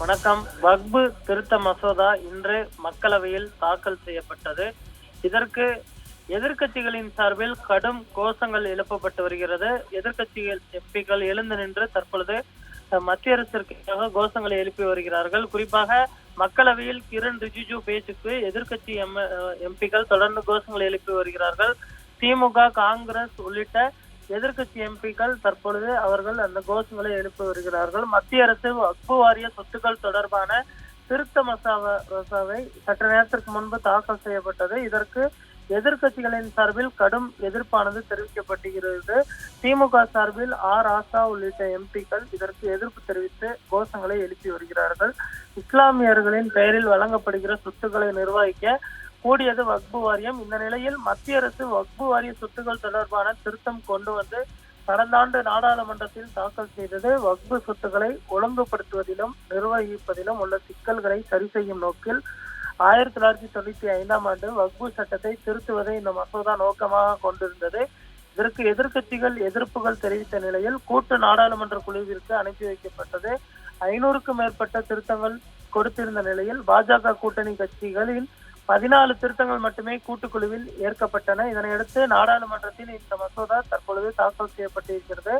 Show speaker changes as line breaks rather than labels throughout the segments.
வணக்கம். வக்பு திருத்த மசோதா இன்று மக்களவையில் தாக்கல் செய்யப்பட்டது. இதற்கு எதிர்க்கட்சிகளின் சார்பில் கடும் கோஷங்கள் எழுப்பப்பட்டு வருகிறது. எதிர்க்கட்சிகள் எம்பிக்கள் எழுந்து நின்று தற்பொழுது மத்திய அரசிற்காக கோஷங்களை எழுப்பி வருகிறார்கள். குறிப்பாக மக்களவையில் கிரண் ரிஜிஜு பேச்சுக்கு எதிர்க்கட்சி எம் எம்பிக்கள் தொடர்ந்து கோஷங்களை எழுப்பி வருகிறார்கள். திமுக காங்கிரஸ் உள்ளிட்ட எதிர்க்கட்சி எம்பிக்கள் தற்பொழுது அவர்கள் அந்த கோஷங்களை எழுப்பி வருகிறார்கள். மத்திய அரசு வக்பு வாரிய சொத்துக்கள் தொடர்பான திருத்த மசோதா சற்று நேரத்திற்கு முன்பு தாக்கல் செய்யப்பட்டது. இதற்கு எதிர்க்கட்சிகளின் சார்பில் கடும் எதிர்ப்பானது தெரிவிக்கப்படுகிறது திமுக சார்பில் ஆர் ஆசா உள்ளிட்ட எம்பிக்கள் இதற்கு எதிர்ப்பு தெரிவித்து கோஷங்களை எழுப்பி வருகிறார்கள். இஸ்லாமியர்களின் பெயரில் வழங்கப்படுகிற சொத்துக்களை நிர்வகிக்க கூடியது வக்பு வாரியம். இந்த நிலையில் மத்திய அரசு வக்பு வாரிய சொத்துக்கள் தொடர்பான திருத்தம் கொண்டு வந்து கடந்த ஆண்டு நாடாளுமன்றத்தில் தாக்கல் செய்தது. வக்பு சொத்துக்களை ஒழுங்குபடுத்துவதிலும் நிர்வகிப்பதிலும் உள்ள சிக்கல்களை சரி செய்யும் நோக்கில் ஆயிரத்தி தொள்ளாயிரத்தி தொண்ணூத்தி ஐந்தாம் ஆண்டு வக்பு சட்டத்தை திருத்துவதை இந்த மசோதா நோக்கமாக கொண்டிருந்தது. இதற்கு எதிர்க்கட்சிகள் எதிர்ப்புகள் தெரிவித்த நிலையில் கூட்டு நாடாளுமன்ற குழுவிற்கு அனுப்பி வைக்கப்பட்டது. ஐநூறுக்கும் மேற்பட்ட திருத்தங்கள் கொடுத்திருந்த நிலையில் பாஜக கூட்டணி கட்சிகளில் பதினாலு திருத்தங்கள் மட்டுமே கூட்டுக்குழுவில் ஏற்கப்பட்டன. இதனையடுத்து நாடாளுமன்றத்தில் இந்த மசோதா தற்பொழுது தாக்கல் செய்யப்பட்டிருக்கிறது.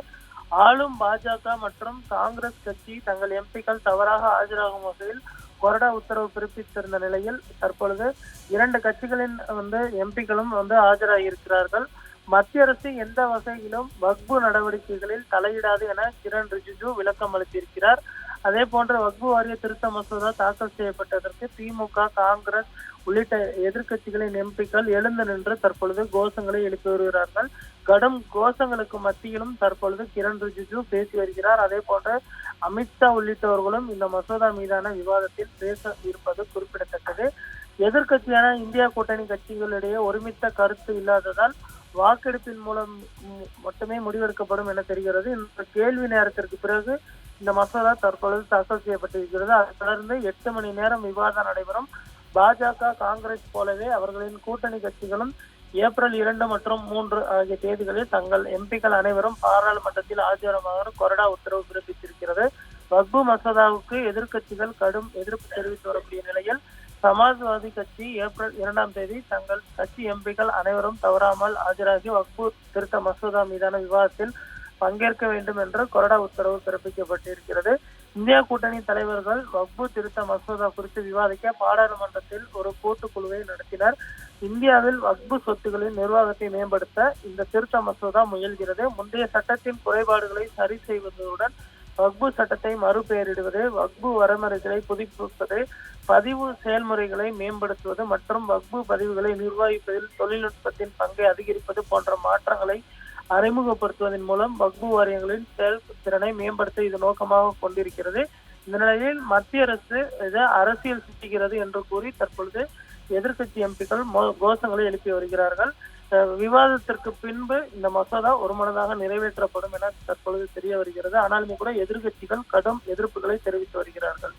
ஆளும் பாஜக மற்றும் காங்கிரஸ் கட்சி தங்கள் எம்பிக்கள் தவறாக ஆஜராகும் வகையில் கொறடா உத்தரவு பிறப்பித்திருந்த நிலையில் தற்பொழுது இரண்டு கட்சிகளின் வந்து எம்பிக்களும் வந்து ஆஜராகியிருக்கிறார்கள் மத்திய அரசு எந்த வகையிலும் வக்பு நடவடிக்கைகளில் தலையிடாது என கிரண் ரிஜிஜு விளக்கம் அளித்திருக்கிறார். அதே போன்ற வக்பு வாரிய திருத்த மசோதா தாக்கல் செய்யப்பட்டதற்கு திமுக காங்கிரஸ் உள்ளிட்ட எதிர்க்கட்சிகளின் எம்பிக்கள் எழுந்து நின்று தற்பொழுது கோஷங்களை எழுப்பி வருகிறார்கள். கடும் கோஷங்களுக்கு மத்தியிலும் தற்பொழுது கிரண் ரிஜிஜு பேசி வருகிறார். அதே போன்று அமித்ஷா உள்ளிட்டவர்களும் இந்த மசோதா மீதான விவாதத்தில் பேச இருப்பது குறிப்பிடத்தக்கது. எதிர்கட்சியான இந்தியா கூட்டணி கட்சிகளிடையே ஒருமித்த கருத்து இல்லாததால் வாக்கெடுப்பின் மூலம் மட்டுமே முடிவெடுக்கப்படும் என தெரிகிறது. இந்த கேள்வி நேரத்திற்கு பிறகு இந்த மசோதா தற்பொழுது தாக்கல் செய்யப்பட்டிருக்கிறது. அதை தொடர்ந்து எட்டு மணி நேரம் விவாதம் நடைபெறும். பாஜக காங்கிரஸ் போலவே அவர்களின் கூட்டணி கட்சிகளும் ஏப்ரல் இரண்டு மற்றும் மூன்று ஆகிய தேதிகளில் தங்கள் எம்பிக்கள் அனைவரும் பாராளுமன்றத்தில் ஆஜரமாக கொறடா உத்தரவு பிறப்பித்திருக்கிறது. வக்பு மசோதாவுக்கு எதிர்க்கட்சிகள் கடும் எதிர்ப்பு தெரிவித்து வரக்கூடிய நிலையில் சமாஜ்வாதி கட்சி ஏப்ரல் இரண்டாம் தேதி தங்கள் கட்சி எம்பிக்கள் அனைவரும் தவறாமல் ஆஜராகி வக்பு திருத்த மசோதா மீதான விவாதத்தில் பங்கேற்க வேண்டும் என்று கொறடா உத்தரவு பிறப்பிக்கப்பட்டிருக்கிறது. இந்தியா கூட்டணி தலைவர்கள் வக்பு திருத்த மசோதா குறித்து விவாதிக்க பாராளுமன்றத்தில் ஒரு கூட்டுக்குழுவை நடத்தினர். இந்தியாவில் வக்பு சொத்துகளின் நிர்வாகத்தை மேம்படுத்த இந்த திருத்த மசோதா முயல்கிறது. முந்தைய சட்டத்தின் குறைபாடுகளை சரி செய்வதுடன் வக்பு சட்டத்தை மறுபெயரிடுவது வக்பு வரைமுறைகளை புதுப்பிப்பது பதிவு செயல்முறைகளை மேம்படுத்துவது மற்றும் வக்பு பதிவுகளை நிர்வகிப்பதில் தொழில்நுட்பத்தின் பங்கை அதிகரிப்பது போன்ற மாற்றங்களை அறிமுகப்படுத்துவதன் மூலம் வக்பு வாரியங்களின் செயல்திறனை மேம்படுத்த இது நோக்கமாக கொண்டிருக்கிறது. இந்த நிலையில் மத்திய அரசு இதை அரசியல் சித்திக்கிறது என்று கூறி தற்பொழுது எதிர்க்கட்சி எம்பிக்கள் மோ- கோஷங்களை எழுப்பி வருகிறார்கள். விவாதத்திற்கு பின்பு இந்த மசோதா ஒருமனதாக நிறைவேற்றப்படும் என தற்பொழுது தெரிய வருகிறது. ஆனாலுமே கூட எதிர்க்கட்சிகள் கடும் எதிர்ப்புகளை தெரிவித்து வருகிறார்கள்.